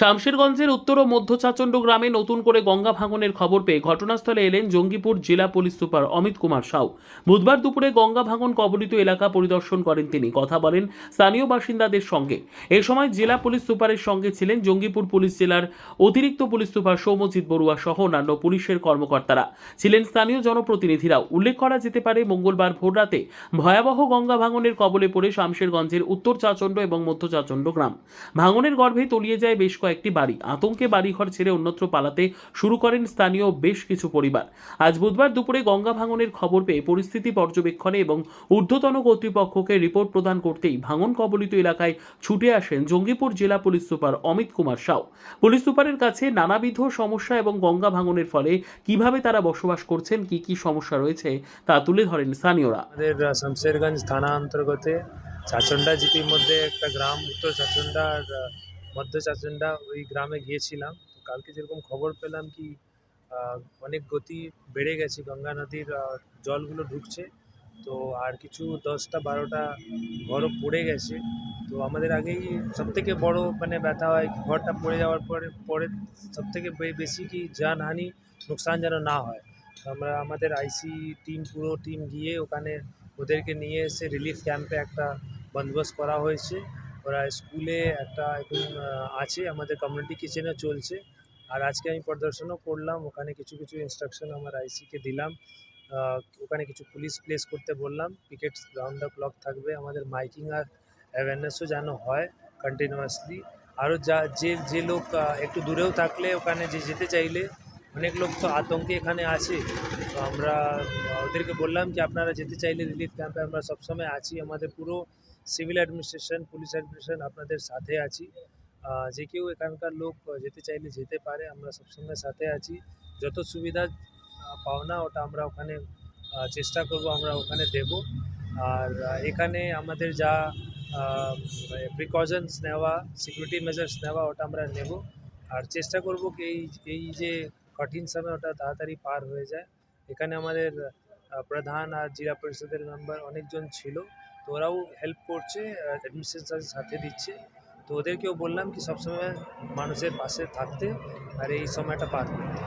শামশেরগঞ্জের উত্তর ও মধ্য চাচণ্ড গ্রামে নতুন করে গঙ্গা ভাঙনের খবর পেয়ে ঘটনাস্থলে এলেন জঙ্গিপুর জেলা পুলিশ সুপার অমিত কুমার সাউ। বুধবার দুপুরে গঙ্গা ভাঙন কবলিত এলাকা পরিদর্শন করেন তিনি। কথা বলেন স্থানীয় বাসিন্দাদের সঙ্গে। এ সময় জেলা পুলিশ সুপারের সঙ্গে ছিলেন জঙ্গিপুর পুলিশ জেলার অতিরিক্ত পুলিশ সুপার সৌমজিৎ বড়ুয়া সহ অন্যান্য পুলিশের কর্মকর্তারা। ছিলেন স্থানীয় জনপ্রতিনিধিরাও। উল্লেখ করা যেতে পারে, মঙ্গলবার ভোররাতে ভয়াবহ গঙ্গা ভাঙনের কবলে পড়ে শামশেরগঞ্জের উত্তর চাচণ্ড এবং মধ্য চাচণ্ড গ্রাম। ভাঙনের গর্ভে তলিয়ে যায় বেশ কয়েকটি বাড়ি। আতঙ্কে বাড়িঘর ছেড়ে অন্যত্র পালাতে শুরু করেন স্থানীয় বেশ কিছু পরিবার। আজ বুধবার দুপুরে গঙ্গা ভাঙনের খবর পেয়ে পরিস্থিতি পর্যবেক্ষণে এবং ঊর্ধ্বতন কর্তৃপক্ষকে রিপোর্ট প্রদান করতেই ভাঙন কবলিত এলাকায় ছুটে আসেন জঙ্গিপুর জেলা police super Amit Kumar Shaw. Police সুপারের কাছে নানাবিধ সমস্যা এবং গঙ্গা ভাঙনের ফলে কীভাবে তারা বসবাস করছেন, কি কি সমস্যা রয়েছে, তা তুলে ধরেন স্থানীয়রা। আমাদের শামশেরগঞ্জ থানা অন্তর্গতে চাচন্ডা জিপির মধ্যে একটা গ্রাম, উত্তর চাচন্ডা মধ্য চাচন্ডা ওই গ্রামে গিয়েছিলাম। কালকে যেরকম খবর পেলাম কি অনেক গতি বেড়ে গেছে, গঙ্গা নদীর জলগুলো ঢুকছে। তো আর কিছু দশটা, বারোটা ঘরও পড়ে গেছে। তো আমাদের আগেই সবথেকে বড় মানে ব্যথা হয়, ঘরটা পড়ে যাওয়ার পরে পরে সবথেকে বেশি কি জানহানি নুকসান যেন না হয়। আমরা, আমাদের আইসি টিম, পুরো টিম গিয়ে ওখানে ওদেরকে নিয়ে এসে রিলিফ ক্যাম্পে একটা বন্দোবস্ত করা হয়েছে। ওরা স্কুলে একটা এখন আছে আমাদের কমিউনিটি কিচেনে চলছে। আর আজকে আমি পরিদর্শনও করলাম, ওখানে কিছু কিছু ইনস্ট্রাকশন আমার আইসিকে দিলাম। ওখানে কিছু পুলিশ প্লেস করতে বললাম। পিকেট রাউন্ড দ্য ক্লক থাকবে। আমাদের মাইকিং আর অ্যাওয়ারনেসও যেন হয় কন্টিনিউয়াসলি আরও যা, যে যে লোক একটু দূরেও থাকলে ওখানে যে যেতে চাইলে অনেক লোক তো আতঙ্কে এখানে আছে। তো আমরা, ওদেরকে বললাম যে আপনারা যেতে চাইলে রিলিফ ক্যাম্পে আমরা সবসময় আছি। আমাদের পুরো সিভিল অ্যাডমিনিস্ট্রেশন পুলিশ অ্যাডমিনিস্ট্রেশন আপনাদের সাথে আছি। যে কেউ এখানকার লোক যেতে চাইলে যেতে পারে, আমরা সবসময় সাথে আছি। যত সুবিধা পাওনা ওটা আমরা ওখানে চেষ্টা করব, আমরা ওখানে দেব। আর এখানে আমাদের যা প্রিকশনস নেওয়া সিকিউরিটি মেজার্স নেওয়া ওটা আমরা নেব। আর চেষ্টা করব কি এই এই যে কঠিন সময় ওটা তাড়াতাড়ি পার হয়ে যায়। এখানে আমাদের প্রধান আর জেলা পরিষদের মেম্বার অনেকজন ছিল। তো ওরাও হেল্প করছে অ্যাডমিনিস্ট্রেশনের সাথে দিচ্ছে। তো ওদেরকেও বললাম কি সবসময় মানুষের পাশে থাকতে আর এই সময়টা পার করতে।